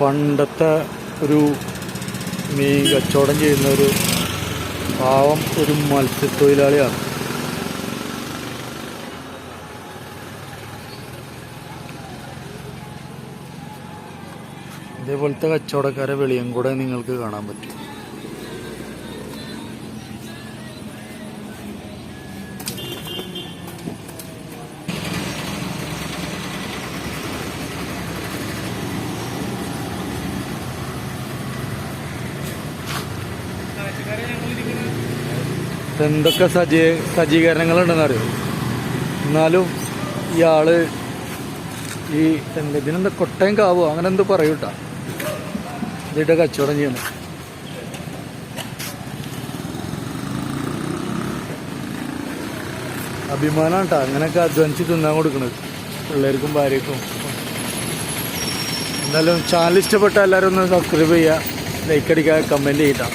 പണ്ടത്തെ ഒരു മീൻ കച്ചവടം ചെയ്യുന്ന ഒരു പാവം ഒരു മത്സ്യത്തൊഴിലാളിയാണ്. ഇതേപോലത്തെ കച്ചവടക്കാരെ വെളിയും കൂടെ നിങ്ങൾക്ക് കാണാൻ പറ്റും. എന്തൊക്കെ സജ്ജീ സജ്ജീകരണങ്ങളുണ്ടെന്ന് അറിയോ എന്നാലും ഇയാൾ ഈ എന്താ ഇതിനെന്താ കൊട്ടയം കാവോ? അങ്ങനെ എന്തോ പറയൂട്ടാ. ഇതിട്ട് കച്ചവടം ചെയ്യണം അഭിമാനമാണ് കേട്ടോ അങ്ങനെയൊക്കെ അധ്വാനിച്ച് തിന്നാൻ കൊടുക്കണത്. പിള്ളേർക്കും ഭാര്യക്കും എന്തായാലും ചാനൽ ഇഷ്ടപ്പെട്ട എല്ലാവരും ഒന്ന് സബ്സ്ക്രൈബ് ചെയ്യുക ലൈക്ക് അടിക്കുക കമന്റ് ചെയ്യട്ടോ